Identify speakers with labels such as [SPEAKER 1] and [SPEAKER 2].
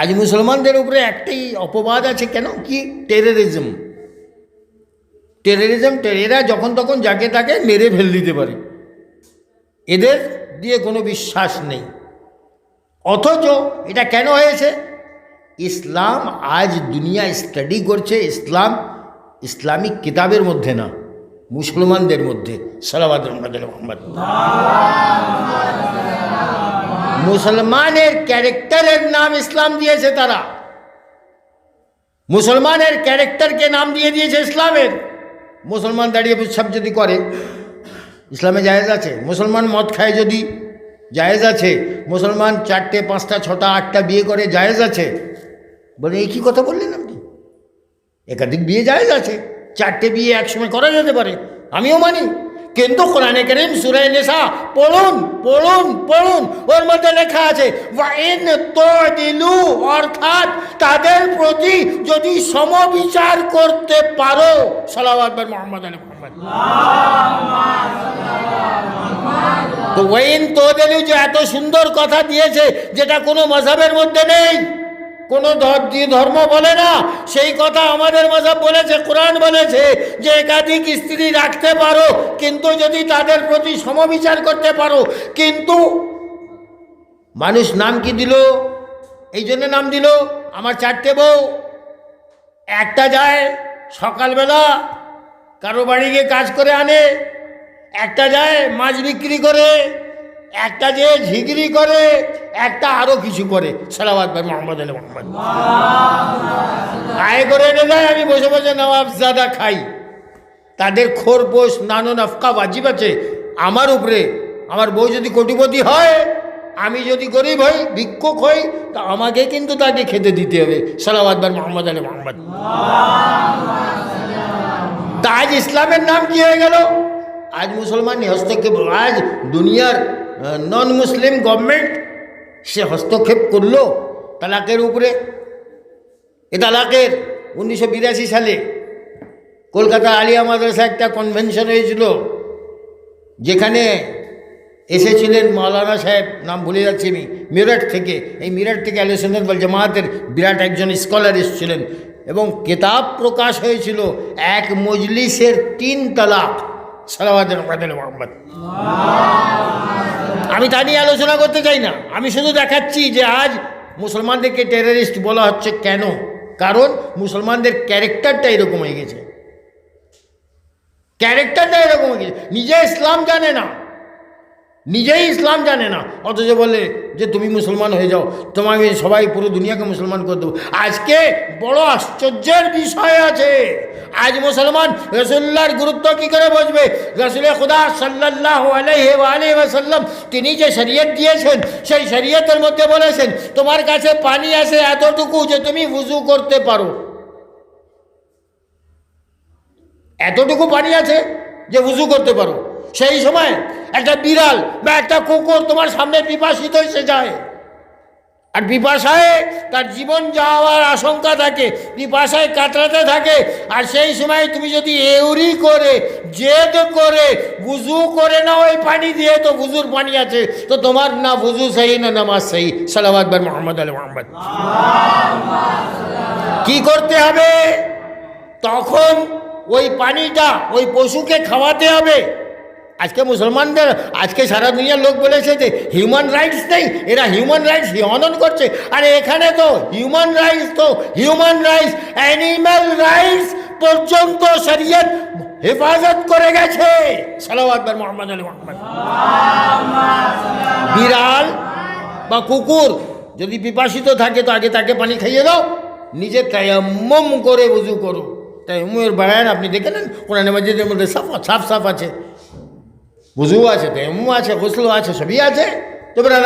[SPEAKER 1] আজ মুসলমানদের উপরে একটাই অপবাদ আছে কেন? কি? টেররিজম টেররিজম এরা যখন তখন যাকে তাকে মেরে ফেল দিতে পারে। এদের দিয়ে কোনো বিশ্বাস নেই। অথচ এটা কেন হয়েছে? ইসলাম আজ দুনিয়া স্টাডি করছে, ইসলাম ইসলামিক কিতাবের মধ্যে না, মুসলমানদের মধ্যে। সালাবাদ মোহাম্মদ মুসলমানের ক্যারেক্টারের নাম ইসলাম দিয়েছে তারা। মুসলমানের ক্যারেক্টারকে নাম দিয়ে দিয়েছে ইসলামের। মুসলমান দাঁড়িয়ে সব যদি করে, ইসলামে জায়েজ আছে। মুসলমান মদ খায় যদি, জায়েজ আছে। মুসলমান চারটে, পাঁচটা, ছটা, আটটা বিয়ে করে জায়েজ আছে। বলে, এই কী কথা বললেন আপনি? একাধিক বিয়ে জায়েজ আছে। চারটে বিয়ে একসময় করা যেতে পারে। আমিও মানি। কিন্তু কোরআনে করিম সুরাই নেশা পড়ুন পড়ুন পড়ুন। ওর মধ্যে লেখা আছে অর্থাৎ তাদের প্রতি যদি সমবিচার করতে পারো। সালাওয়াত মোহাম্মদ আলী মোহাম্মদ। তো ওয়াইন তোদেলু যে এত সুন্দর কথা দিয়েছে, যেটা কোনো মজাবের মধ্যে নেই। কোনো ধর্ম বলে না? সেই কথা আমাদের মজাব বলেছে, কোরআন বলেছে যে একাধিক স্ত্রী রাখতে পারো, কিন্তু যদি তাদের প্রতি সমবিচার করতে পারো, কিন্তু মানুষ নাম কি দিল? এই জন্য নাম দিল আমার চারটে বউ। একটা যায় সকালবেলা কারও বাড়ি গিয়ে কাজ করে আনে, একটা যায় মাছ বিক্রি করে একটা যে ঝিগরি করে, একটা আরও কিছু করে। সালাবাদ ভাই মোহাম্মদ আলী মোহাম্মদ। আয় করে এনে দেয়, আমি বসে বসে নবাবজাদা খাই। তাদের খোরপোষ নানো নফকা বাজিব আছে। আমার উপরে, আমার বউ যদি কোটিপতি হয়, আমি যদি গরিব হই, ভিক্ষুক হই, তা আমাকে কিন্তু তাকে খেতে দিতে হবে। সালাবাদ ভাই মোহাম্মদ আলী মোহাম্মদ। তা আজ ইসলামের নাম কি হয়ে গেল? আজ মুসলমান হস্তক্ষেপ আজ দুনিয়ার নন মুসলিম গভর্নমেন্ট সে হস্তক্ষেপ করল তালাকের উপরে। এ তালাকের উনিশশো বিরাশি সালে কলকাতা আলিয়া মাদ্রাসা একটা কনভেনশন হয়েছিল, যেখানে এসেছিলেন মাওলানা সাহেব, নাম ভুলে যাচ্ছি আমি, মিরাট থেকে। এই মিরাট থেকে আলিয়া বল জামাতের বিরাট একজন স্কলার এসেছিলেন এবং কেতাব প্রকাশ হয়েছিল এক মজলিসের তিন তালাক। সালাবাদের মোহাম্মদ আমি তা নিয়ে আলোচনা করতে চাই না। আমি শুধু দেখাচ্ছি যে আজ মুসলমানদেরকে টেররিস্ট বলা হচ্ছে কেন? কারণ মুসলমানদের ক্যারেক্টারটা এরকম হয়ে গেছে। ক্যারেক্টারটা এরকম হয়ে গেছে। নিজে ইসলাম জানে না। নিজেই ইসলাম জানে না। অথচ বলে যে তুমি মুসলমান হয়ে যাও। তোমাকে সবাই পুরো দুনিয়াকে মুসলমান করে দেবো। আজকে বড় আশ্চর্যের বিষয় আছে। আজ মুসলমান রসুল্লার গুরুত্ব কী করে বুঝবে? রসুল খুদা সাল্লাহ তিনি যে শরীয়ত দিয়েছেন, সেই শরীয়তের মধ্যে বলেছেন, তোমার কাছে পানি আছে এতটুকু যে তুমি উজু করতে পারো। এতটুকু পানি আছে যে উজু করতে পারো। সেই সময় একটা বিড়াল বা একটা কুকুর তোমার সামনে পিপাসিত এসে যায়। আর পিপাসায় তার জীবন যাওয়ার আশঙ্কা থাকে, পিপাসায় কাতরাতে থাকে। আর সেই সময় তুমি যদি এউরি করে, জেদ করে বুজু করে না ওই পানি দিয়ে, তো বুজুর পানি আছে। তো তোমার না বুজু সেই, না নামাজ সেই। সালাবাদবার মোহাম্মদ আলী মোহাম্মদ। কি করতে হবে? তখন ওই পানিটা ওই পশুকে খাওয়াতে হবে। আজকে মুসলমানদের, আজকে সারা দুনিয়ার লোক বলেছে যে হিউম্যান রাইটস নেই, এরা হিউম্যান রাইটস হনন করছে। আর এখানে তো হিউম্যান রাইটস তো হিউম্যান রাইটস অ্যানিম্যাল রাইটস পর্যন্ত শরীয়ত হেফাজত করে গেছে। সালাম মোহাম্মদ আলী মোহাম্মদ। বিড়াল বা কুকুর যদি পিপাসিত থাকে তো আগে তাকে পানি খাইয়ে দাও, নিজে তায়াম্মম করে বুঝু করো। তাইমুমের বায়ান আপনি দেখে নেন, কোরআন মাজিদের মধ্যে সাফ সাফ আছে। বুঝু আছে তেমু আছে গোসলো আছে সবই আছে। তো বেড়া